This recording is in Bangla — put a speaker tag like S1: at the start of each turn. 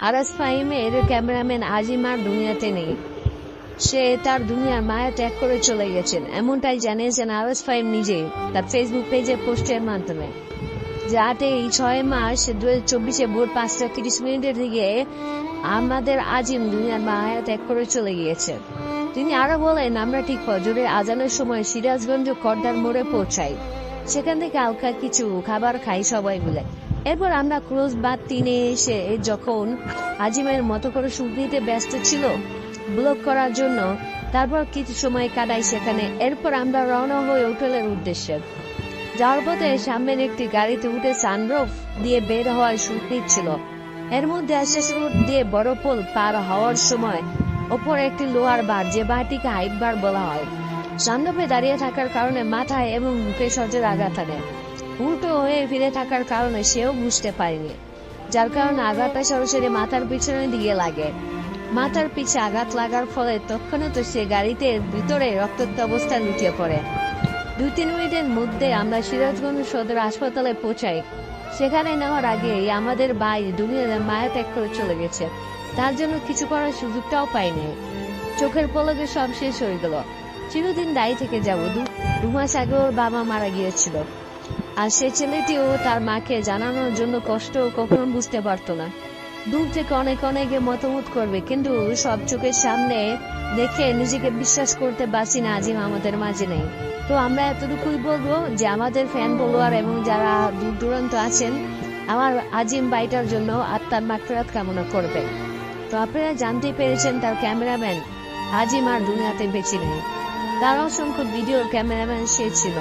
S1: আরাস ফাহিমের ক্যামেরাম্যান আজিমার দুনিয়াতে নেই। সে তার দুনিয়ার মায়া ত্যাগ করে চলে গেছেন। এমনটাই জানিয়েছেন আরাস ফাহিম নিজে তার ফেসবুক পেজে পোস্টের মাধ্যমে। যাতে এই ছয় মাস দু হাজার চব্বিশে ভোর পাঁচটা তিরিশ মিনিটের দিকে আমাদের আজিম দুনিয়ার মায়া ত্যাগ করে চলে গিয়েছে। তিনি আরও বলেন, আমরা ঠিক ফজরের আজানের সময় সিরাজগঞ্জ কর্দার মোড়ে পৌঁছাই। সেখান থেকে হালকা কিছু খাবার খাই সবাই মিলে। এরপর আমরা ক্রোজ বাদ তিনে এসে যখন আজিমের মতো করে শুট নিতে ব্যস্ত ছিল, ব্লক করার জন্য, তারপর কিছু সময় কাটাই সেখানে, এরপর আমরা রওনা হই হোটেলের উদ্দেশ্যে। যাওয়ার পথে সামনের একটি গাড়িতে উঠে সানরুফ দিয়ে বের হওয়ার শুট নিচ্ছিল এর মধ্যে আশেষ রোড দিয়ে বড় পোল পার হওয়ার সময় ওপর একটি লোহার বার, যে বারটিকে হাইট বার বলা হয় সান্ডপে দাঁড়িয়ে থাকার কারণে মাথায় এবং মুখে সজের আঘাত আনে উল্টো হয়ে ফিরে থাকার কারণে সেও বুঝতে পারেনি। যার কারণে আঘাতটা সরাসরি মাথার পিছনের দিকে লাগে। মাথার পিছে আঘাত লাগার ফলে তৎক্ষণাৎ সে গাড়িতে ভিতরে রক্তাক্ত অবস্থায় লুটিয়ে পড়ে। দু তিন মিনিটের মধ্যে আমরা সিরাজগঞ্জ সদর হাসপাতালে পৌঁছাই। সেখানে নেওয়ার আগে আমাদের ভাই দুনিয়ার মায়া ত্যাগ করে চলে গেছে। তার জন্য কিছু করার সুযোগটাও পাইনি। চোখের পলকে সব শেষ হয়ে গেল। চিরদিন দায়ী থেকে যাব। দু মাস আগে ওর বাবা মারা গিয়েছিল। আর সে ছেলেটিও তার মাকে জানানোর জন্য কষ্ট কখনো বুঝতে পারতো না। দূর থেকে অনেক অনেকে মতামত করবে, কিন্তু সব চোখের সামনে দেখে নিজেকে বিশ্বাস করতে পারছি না, আজিম আমাদের মাঝে নেই। তো আমরা এতটুকুই বলব যে আমাদের ফ্যান ফলোয়ার এবং যারা দূর দূরান্ত আছেন, আমার আজিম বাইটার জন্য আত্মার মাত্রাত কামনা করবে। তো আপনারা জানতে পেরেছেন তার ক্যামেরাম্যান আজিম আর দুনিয়াতে বেঁচে নেই। তার অসংখ্য ভিডিওর ক্যামেরাম্যান সে ছিল।